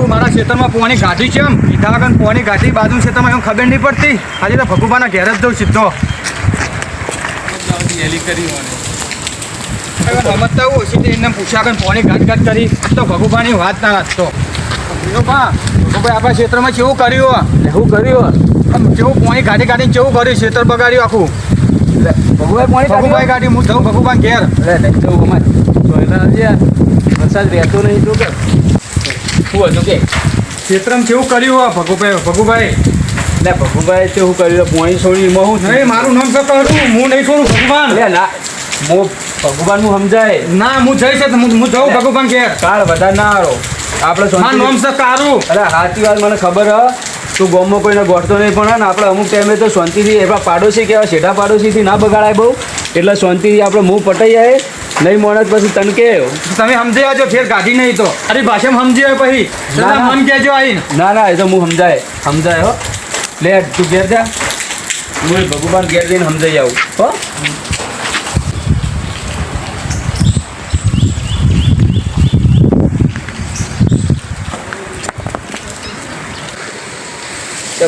કહું મારા ખેતરમાં પોણી ગાધી છે એમ. કીધા વગર પોણી ગાધી બાજુ ખેતરમાં એમ ખબર નહીં પડતી. આજે તો ભગુબાના ઘેર જ જઉં સીધો. રમતતા હું ઓછી એને પૂછ્યા કે પોણી ઘાટ ગાઢ કરી. તો ભગુબાની વાત ના રાખતો ભગુભાઈ આપણા ક્ષેત્રમાં કેવું કર્યું શું કર્યું કેવું પોણી ગાડી ગાડીને કેવું કર્યું? ક્ષેત્ર બગાડ્યું આખું. ભગવાન પાણી ભગુભાઈ ગાડી હું જઉં ભગુબાન ઘેર. નહીં તો અમાર વરસાદ રહેતો નહીં તું કે. શું હતું કે? ક્ષેત્રમાં કેવું કર્યું આ ભગુભાઈ ભગુભાઈ? એટલે ભગુભાઈ તે શું કર્યું પોણી એમાં હું નહીં મારું નામ તો કરું હું નહીં છોડું ભગવાન. એટલે ના હું ભગવાનનું સમજાય. ના હું જઈશ હું હું જઉં ભગવાન કે કાળ વધારે ના આરો આપણે મારું નામ છે કારું. અરે સાચી વાત મને ખબર હ. તું ગોમો કોઈને ગોઠતો નહીં પણ હે ને આપણે અમુક ટાઈમે તો શાંતિથી એવા પાડોશી કહેવાય શેઠા પાડોશીથી ના બગાડાય બહુ. એટલે શાંતિથી આપણે મું પટાઈ જાય નહીં મોણસ પછી તન કે? તમે સમજી આવજો ફેર કાઢી નહીં તો. અરે ભાષામાં સમજી આવે પછી. ના, ના. મન કહેજો આઈને ના ના એ તો હું સમજાય. સમજાય હો. લે તું ઘેર જા. હું એ ભગવાન ઘેર જઈને સમજાઈ આવું હો.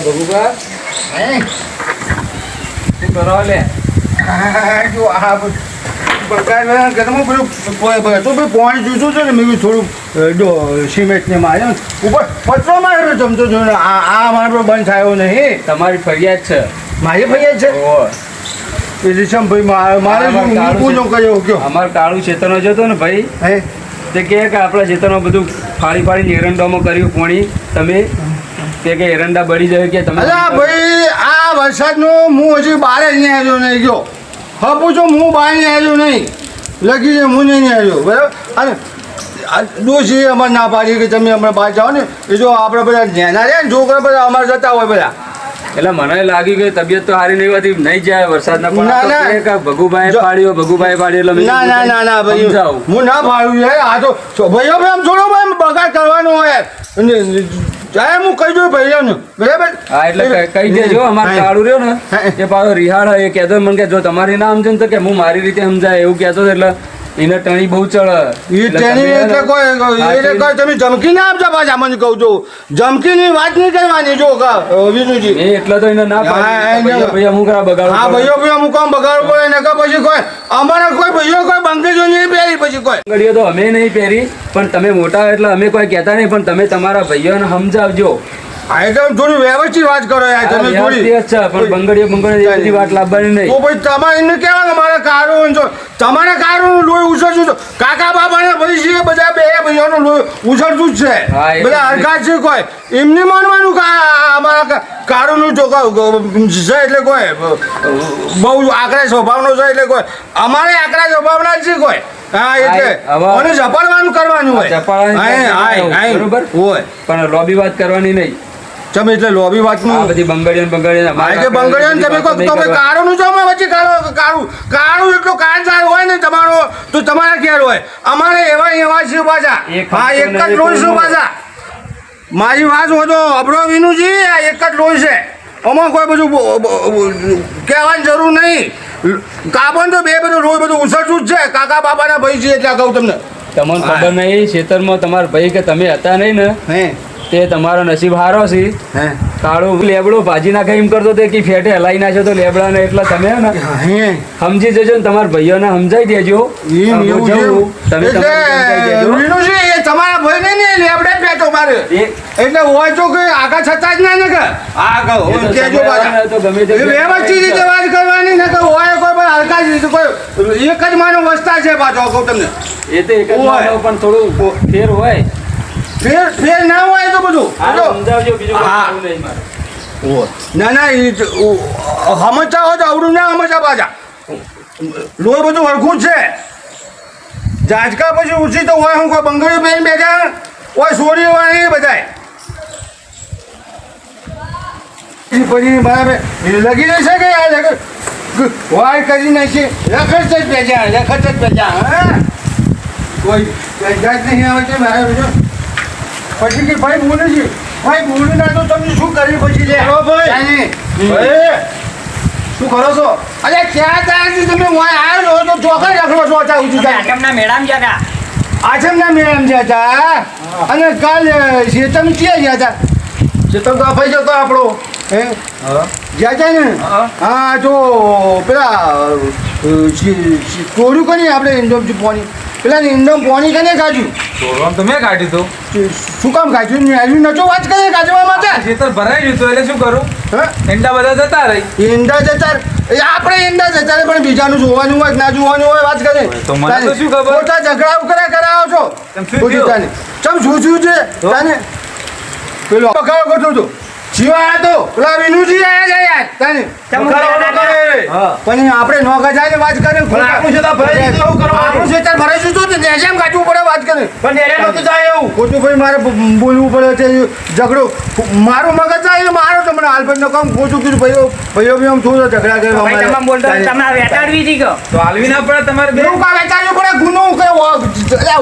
ભગુભા શું કરો લે? જો આ ઘરમાં પેલું તો ભાઈ પાણી છે ને મેં થોડું ડો સિમેન્ટને માર્યો ઉપર પતરો માર્યો ચમચો જો આ આ મારો બંધ થયો નહીં. તમારી ફરિયાદ છે. મારી ફરિયાદ છે? ભાઈ મારે શું. કર્યો કયો? અમારું કાળું ચેતનો જતો ને ભાઈ? હે? તે કહે કે આપણા ખેતરમાં બધું ફાળી ફાડીને એરંડામાં કર્યું પોણી. તમે તે કે એરંડા બળી જાય કે તમે ભાઈ આ વરસાદનો હું હજી બારે જ નહીં આવ્યો નહીં ગયો હા પૂછો હું નહીં આવ્યો નહીં. લખી છે હું નહીં આવ્યો બરાબર? અને દોષી અમારે ના પાડી કે તમે હમણાં બહાર જાઓ ને એ જો આપણે બધા નેના રહ્યા ને છોકરા બધા અમારે જતા હોય બધા. એટલે મને લાગ્યું કે તબિયત તો સારી નહીં હતી નહીં જાય વરસાદના પણ. ના, ના. કહે ભગુભાઈ પાડ્યો ભગુભાઈ પાડ્યો એટલે ના ના ના ના ભાઈ. હું ના પાડ્યું યાર. આ તો ભાઈઓ ભાઈ આમ છોડો ભાઈ આમ બગાડ કરવાનો હોય. જાય હું કહી દઉં ભાઈઓને. બરાબર? હા એટલે કહી- દેજો અમારે. કાળું રહ્યો ને એ પાછો રિહાડ એ કહેતો મને કે જો તમારી નામ છે ને તો કે હું મારી રીતે સમજાય એવું કહેતો એટલે એને ટણી બહુ ચડે. એ એટલે એટલે કોઈ એને કોઈ તમે જમકી ના આપજો પાછા મને કહું છું. ધમકીની વાત નહીં કરવાની જો વિનુજી. એ એટલે તો એને ના ભાઈ અમુક આ બગાડું હા ભાઈઓ ભાઈ અમુક આમ બગાડવું પડે ને કે પછી કોઈ અમારે કોઈ ભાઈઓ કોઈ બંકેજો નહીં પહેરી પછી કોઈ. બંગડીઓ તો અમે નહીં પહેરી પણ તમે મોટા એટલે અમે કોઈ કહેતા નહીં પણ તમે તમારા ભાઈઓને સમજાવજો. આ એકદમ થોડી વ્યવસ્થિત વાત કરો યાર તમે થોડી. વ્યવસ્થિત પણ બંગડીઓ બંગડીઓ બધી વાત લાવવાની નહીં. તો ભાઈ તમારે એમને કહેવા કે મારા કારું જો તમારા કારું લોહી ઉછળશું તો કાકા બાબાના છે બધા બે ભાઈઓનું લોહી ઉછળતું જ છે. બધા હરખા છે કોઈ. એમને માનવાનું કે અમારા કા- જો છે એટલે કોઈ બહુ આકરા સ્વભાવનો છે એટલે કોઈ. અમારે આકરા સ્વભાવના છે કોઈ. હા એટલે ઝપાડવાનું કરવાનું હોય. બરોબર? હોય. પણ લોબી વાત કરવાની નહીં. તમે એટલે લોબી વાત વાતનું બધી બંગડીઓ બંગડીઓ હા કે બંગડિયા તમે કહો તો ભાઈ નું જો અમે વચ્ચે કાળું કાળું કાળું એટલું કાળજાર હોય ને તમારો તો તમારા ઘેર હોય. અમારે એવા એવા છે પાછા? હા એક જ લોહી છું પાછા? મારી વાત હોતો અબરો વિનુજી આ એક જ લોહી છે. આમાં કોઈ બધું કહેવાની જરૂર નહીં. કાબન તો બે બધું રોજ બધું ઉછળતું જ છે. કાકા બાબાના ભાઈ છે એટલે કહું તમને. તમને ખબર નહીં ખેતરમાં તમારા ભાઈ કે તમે હતા નહીં ને? હે. તે તમારો નસીબ હારો છે. હે. કાળું લેબડો ભાજી નાખે એમ કરતો તે કે ફેટે હલાઈ નાખ્યો તો લેબડા ને એટલે તમે ને સમજી જજો ને તમારા ભાઈઓને સમજાઈ દેજો. તમે તમારે સમજાઈ એટલે દેજો વિનુજી એ તમારા ભાઈ ને લેબડે પેટો મારે. એટલે હોય તો કે આગા છતાં જ ના ને કે? આ કહો એ તો કેજો પાછા. તો ગમે તે વ્યવસ્થિત રીતે વાત કરવાની ને કે હોય કોઈ પણ હલકા જ નહીં કોઈ એક જ માનો વસ્તા છે પાછો કહું તમને. એ તો એક જ માનો પણ થોડું ફેર હોય. ફેર ફેર ના હોય તો બધું. સમજાવજો બીજું નહીં મારે. ના ના એ હમચા હોય તો આવડું ના હમચા પાછા. લોહી બધું હળખું જ છે. જાજકા પછી ઉછી તો હોય હું કોઈ બંગડી પહેરી બેઠા હોય સોરી હોય એ બધાય. એ પછી બરાબર લગી રહેશે કે આ લગ વાય કરી નાખી. લખત જ બેજા રખડ જ બેજા હા? કોઈ જાત નહીં આવે છે મારે બીજો. પછી કે ભાઈ બોલે છે ભાઈ બોલી ના તો તમે શું કરી પછી લે. હો ભાઈ. ભાઈ શું કરો છો? અરે ક્યાં ત્યાંથી તમે? વાય આવ્યો છો તો ચોખા રાખલો છો અચ્છા ઉજી જાય આટમના મેળામાં ગયા હતા આચમ મેળામ મેળામ હતા અને કાલ શેતમ ક્યાં ગયા હતા ચેતન તો અફાઈ જતો આપણો. હે? હા. ગયા છે ને? હા. તો જો પેલા કોરું કરી આપણે ઇન્ડોમ પોણી? પેલા નિંદમ પોણી કને કાઢ્યું ચોરવાનું તો મેં કાઢ્યું હતું શું કામ કાઢ્યું આવ્યું નચો વાત કરે કાઢવા માટે? ખેતર ભરાઈ ગયું તો એટલે શું કરું? હે? ઈંડા બધા જતા રહી. ઈંડા જતા આપણે ઈંડા જતા રહે, પણ બીજાનું જોવાનું હોય ના જોવાનું હોય વાત કરે. તો મને તો શું ખબર? ખોટા ઝઘડા ઉકરા કરાવો છો. તમ શું થયું? ચમ શું થયું છે? તને? પેલો બકારો કરતો હતો? જીવા તો પેલા વિનુજી આયા છે યાર તાને બકારો કરે. હા પણ આપણે નો જાય વાત કરે. પણ આપણું છે તો ભરાઈ કરવાનું? આપણું છે ત્યારે ભરાઈશું તો ને જેમ કાઢવું પડે વાત કરી. પણ નેરે નહોતું જાય એવું. ખોટું ભાઈ મારે બોલવું પડે છે ઝઘડો. મારું મગજ જાય મારો તમને આલભાઈ હાલભાઈ કામ ખોટું કીધું ભાઈઓ ભાઈઓ બી આમ થોડો ઝઘડા કર્યો ભાઈ તમે બોલતો તાને. તમારે વેટાડવી હતી તો હાલવી ના પડે તમારે બેવું કામ વેચાયું પડે? ગુનો કે વોક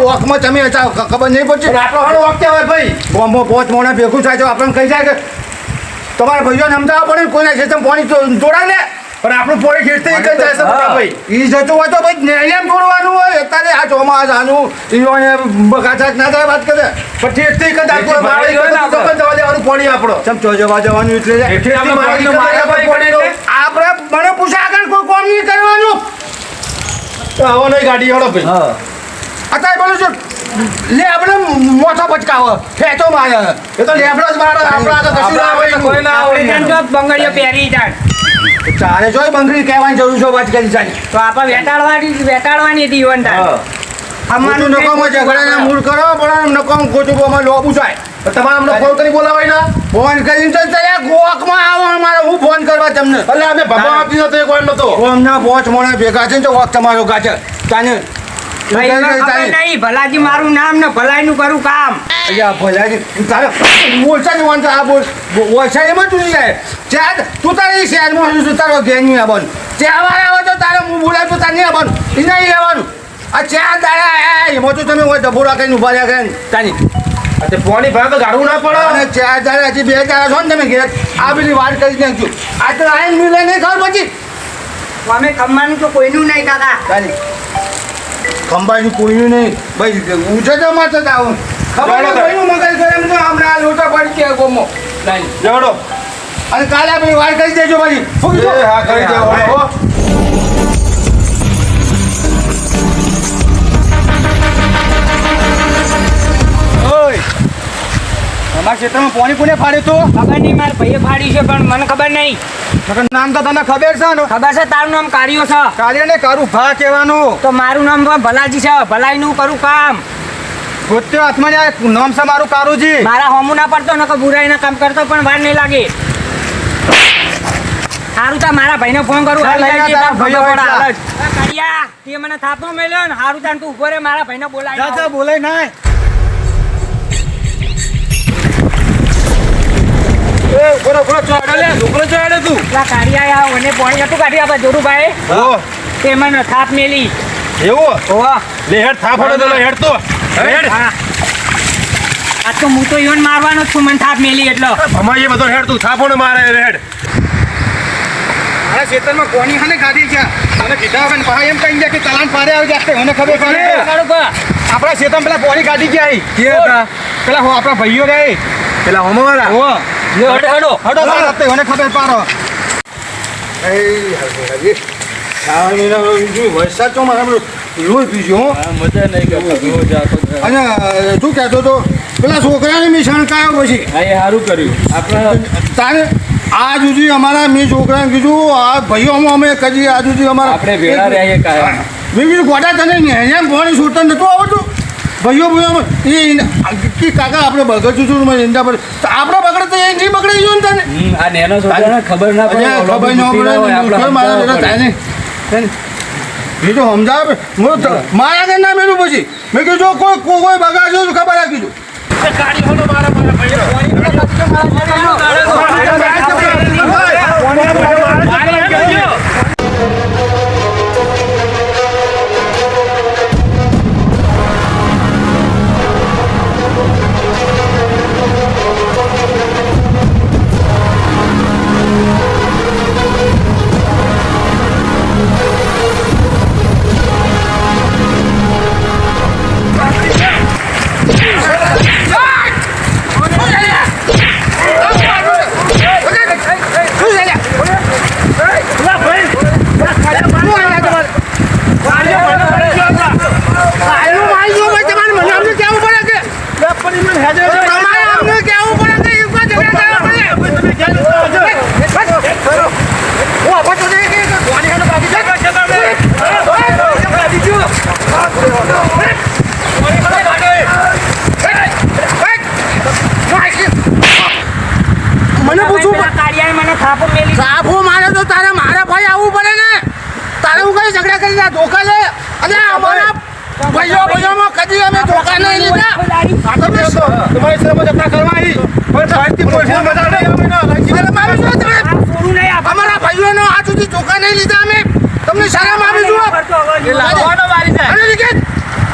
વોકમાં તમે ખબર નહીં પડશે પણ આપણો હાડો વખતે હોય ભાઈ. ગામમાં પોચ મોણા ભેગું થાય તો આપણને કહી જાય કે તમારા ભાઈઓને સમજાવવા પડે ને કોઈના ખેતર પાણી તોડાય ને. પણ આપણું પોણી ખેડતે એક જ જાય છે મોટા ભાઈ. એ જતું હોય તો ભાઈ નેમ તોડવાનું હોય. અત્યારે આ ચોમાસાનું ઈઓને બગાચાત ના થાય વાત કરે. પણ ઠેઠતે એક જ હોય. મારે તો જવા દેવાનું પાણી આપણો. ચમ ચો જવા જવાનું એટલે. આપણે. આપણે મને પૂછે આગળ કોઈ કોમ નહીં કરવાનું. આવો નહીં ગાડી વાળો ભાઈ. અત્યારે બોલું છું. લે આપણે મોટો પટકાવો ફેંચો મારે. એ તો લેબડો જ મારે. આપણા તો કશું ના હોય કોઈ ના હોય બંગડીઓ પહેરી જાય. ચારે જોઈ બંગડી કહેવાની જરૂર છે વાત કરી જાય તો આપણે વેટાડવાની વેટાડવાની હતી ઈવન તાર ખમવાનું નકામો ઝઘડાના મૂળ કરો પણ નકામ ખોટું બોમાં લોબું થાય તો તમારે અમને ફોન કરી બોલાવાય ના. ફોન કરીને તો ત્યાં ગોકમાં આવો મારે હું ફોન કરવા તમને. એટલે અમે ભગવાન આપી નતો એક વાર નતો. અમને પોચ મોડે ભેગા છે ને તો વોક તમારો ગાચે તાને નહીં ભલાજી મારું નામ ને ભલાઈનું કરું કામ. અલ્યા ભલાજી તારે બોલતા ને વાંચા આ બોલ. ઓછા એમાં તું જાય. ચાર તું તારે શહેરમાં હજુ તારો ગેંગ નહીં આવવાનું. તહેવાર આવે તો તારે હું બોલાવ તો તારે નહીં આવવાનું. એ નહીં આવવાનું. આ ચાર દાડા આયા એમાં તો તમે હોય કરીને ઊભા રહ્યા ને તાની આ તે પોણી ગાડવું ના પડે. અને ચાર દાડા હજી બે દાડા છો ને તમે ઘેર. આ બધી વાત કરી નાખજો. આ તો આઈને મિલે નહીં ખબર પછી? અમે ખમવાનું તો કોઈનું નહીં કાકા. ખંભાઈનું પૂર્યું નહીં. ભાઈ મત જ આવું ખબર મગજ કરે તો હમણાં આ લોટા પડી ગયા ગોમો. જવડો. અને કાલે ભાઈ વાર કરી દેજો ભાઈ. ફૂકી દો હા કરી દેવો હો. અમારા ક્ષેત્રમાં પોણી કોને ફાડ્યું તું? ખબર નહીં મારા ભાઈએ ફાડી છે પણ મને ખબર નહીં. નામ તો તને ખબર છે ને? ખબર છે તારું નામ કાર્યો છે. કાર્ય ને કરું ભા કહેવાનું. તો મારું નામ ભલાજી છે ભલાઈનું કરું કામ. ગોત્યો હાથમાં ને નામ છે મારું કારુજી. મારા હોમું ના પડતો નકો બુરાઈ ના કામ કરતો પણ વાર નહીં લાગે. સારું તા મારા ભાઈને ફોન કરું. ભાઈઓ તે મને થાપો મેલ્યો ને સારું તાન તું ઊભો રે મારા ભાઈને જા બોલાય નાય. એ બોલો ચોડે લે. છોકરો ચોડે તું. પેલા કાળિયા આયા, મને પાણી નતું કાઢી આપા જોરુભાઈ થાપ મેલી. એવું? ઓવા લે હેડ થાપ તો હેડ તો. હેડ. હા. આ તો હું તો ઈવન મારવાનો છું મને થાપ મેલી એટલે. ભમાઈએ બધો હેડ તું થાપો ને મારે હેડ. મારા ખેતરમાં કોની હને ગાડી છે? મને કીધા ભાઈ એમ કહી ગયા કે ચલાન પારે આવી જશે મને ખબર પડે. કાઢો આપણા ખેતરમાં પેલા પોણી કાઢી ગયા કે પેલા હો આપણા ભાઈઓ રે પેલા હોમો વાળા? હો. લ્યો, હડો, હડો. હડો સાહેબ, તે મને ખબર પાડો. એ. હરભરાજી, શ્રાવણ મહિનાનો બીજું વરસાદ તો મારા લોહી પીજો હો. મજા નહીં અને શું કહેતો તો પેલા છોકરાને મેં શણકાયો પછી. હા એ સારું કર્યું. આપણે તારે આજ સુધી અમારા મેં છોકરાને કીધું આ ભાઈઓમાં અમે કદી આજ સુધી અમારા આપણે ભેળા રહીએ કાયમ. મેં કીધું ગોડા તને નેહ્યા પાણી છૂટતા નતું આવડતું? ભાઈઓ ભાઈઓ એ કે કાકા આપણે બગડતું હતું મેં ઈંડા પર. તો આપણે બગડે તો એ નહીં બગડી ગયું ને તને? આ નેનો છોકરાને ખબર ના પડે ખબર ન પડે મારા સમજાવવા થાય ને. એ તો સમજાવે હું મારા ઘર ના મેળું પછી. મેં કીધું જો કોઈ કોઈ તો ખબર રાખી દઉં કાઢી હોલો મારા મારા ભાઈઓ. તમારી સામે જતા કરવા પણ સાહેબથી પોલીસને નહીં આપો. અમારા ભાઈઓનો આ સુધી ધોકા નહીં લીધા અમે તમને શરમ આવી જુઓ કરતો હવે. અરે નિકેત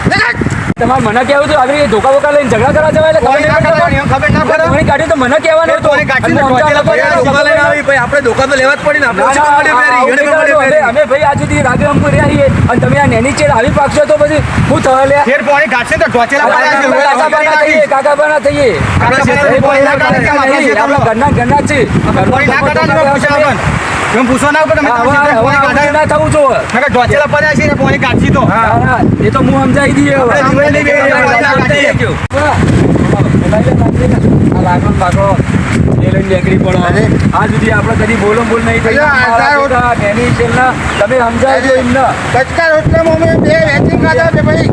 નિકેત તમારે મને કેવું હતું આવી ધોકા બોકા લઈને ઝઘડા કરવા જવાય એટલે ખબર ગાડી તો મને કહેવાનું હતું. આપણે ધોકા તો લેવા જ પડી ને. અમે- ભાઈ આજ સુધી રાગરામપુર રહ્યા છીએ અને તમે આ નેની ચેર આવી પાકશો તો પછી હું થવા લે. ફેર પોણી કાઢશે તો ઢોચેલા પાડ્યા છે. કાકાબાના થઈએ આપણા કાઢે? ઘરના ઘરના છે પોણી ના એમ પૂછવા ના તમે. ના થવું જોઈએ. નકર ઢોચેલા પડ્યા છે પોણી તો. હા, એ તો હું સમજાવી દઈએ. આ લાકડો એ પડો. આ સુધી આપણે કદી બોલો બોલ નહીં થઈ. નેની છેલ્લા તમે સમજાવજો એમને. કચકા રોટલામાં અમે બે વેચી ખાધા છે ભાઈ.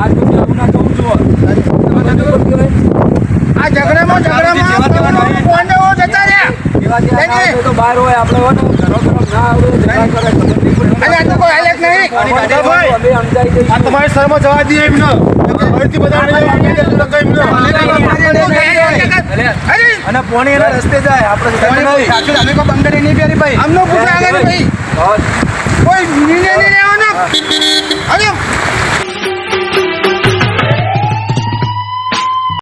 આ સુધી આવું ના થવું તમે હોય? આ ઝઘડામાં ઝઘડામાં તો બહાર હોય આપણે હોય ને ઘરો ઘરો ના આવડે ઝઘડા કરે ખબર નહીં પડે. અને આ તો કોઈ હાલત નહીં! અમે સમજાવી દઈશું. આ તમારી શરમાં જવા દઈએ એમને. અને પોણી એના રસ્તે જાય આપણે અમે નહીં. પહેરી ભાઈ. અમને પૂછા આગળ ભાઈ. કોઈ નિર્ણય નહીં લેવાનો.